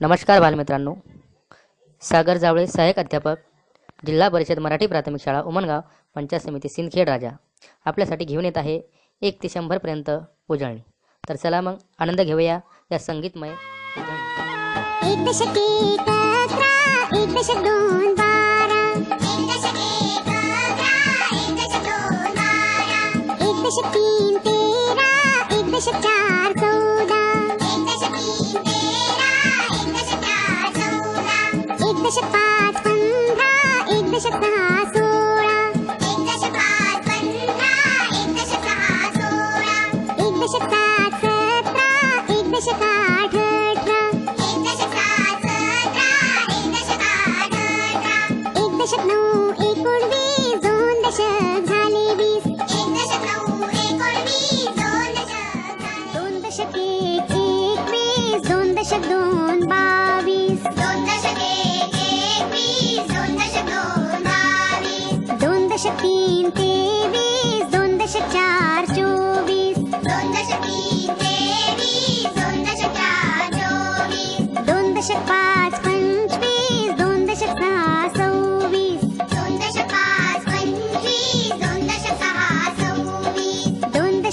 नमस्कार बालमित्रांनो. सागर जावळे सहाय्यक अध्यापक जिल्हा परिषद मराठी प्राथमिक शाळा उमनगाव पंचायत समिती सिंदखेड राजा. आपल्यासाठी घेऊन येत आहे एक ते शंभरपर्यंत उजळणी. तर चला मग आनंद घेऊया या संगीतमय एक दशक तीन तेरा एक दशक चार चौदा. दशक पाच पंधरा एक दशक सहा सोळा एक दशक पाच पंधरा एक दशक सहा सोळा एक दशक सात सतरा एक दशक आठ अठरा एक दशक सात सतरा एक दशक आठ अठरा एक दशक नऊ एकोणवीस दोन दशक झाले. वीस एक दशक नऊ एकोणवीस दोन दशक दोन दशक एक एकवीस दोन दशक दोन बावीस.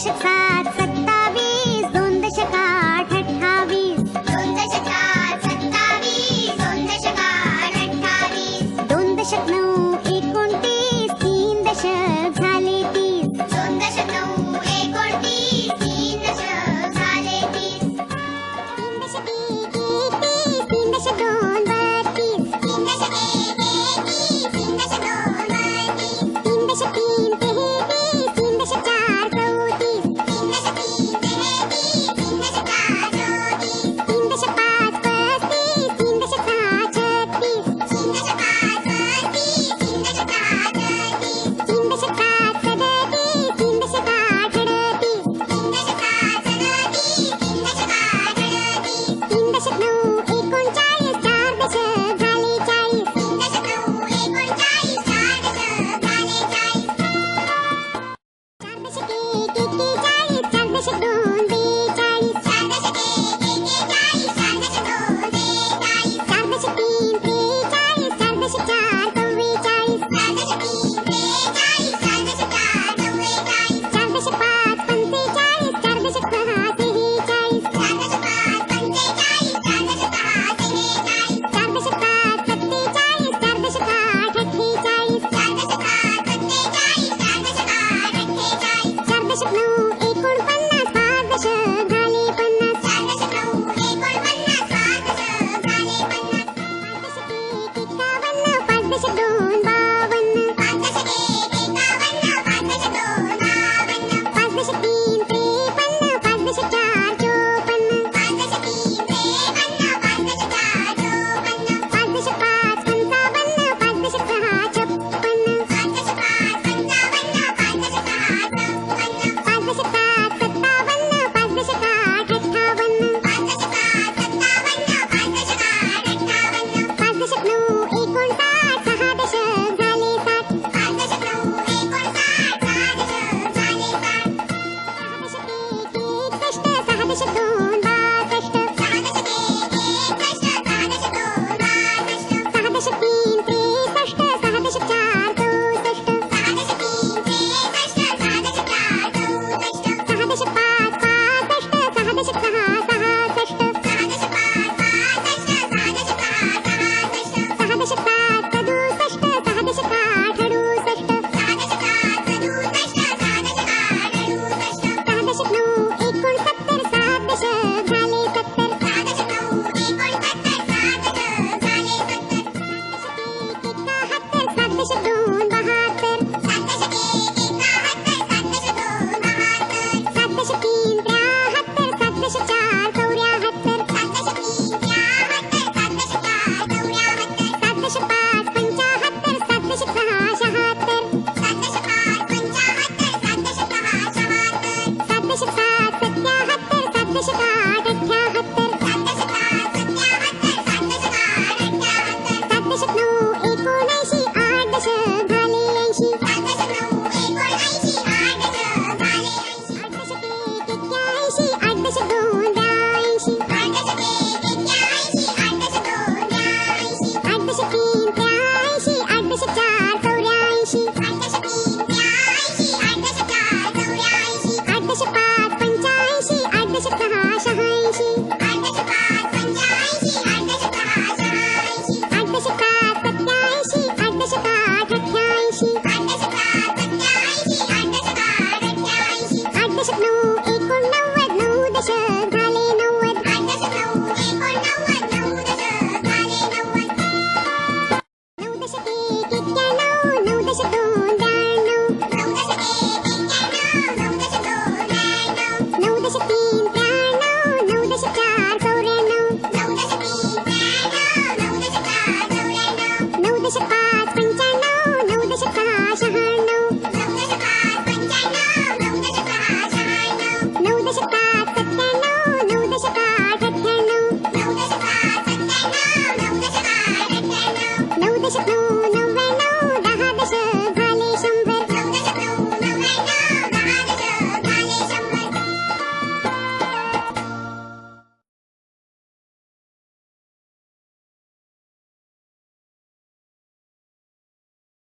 दोन दशक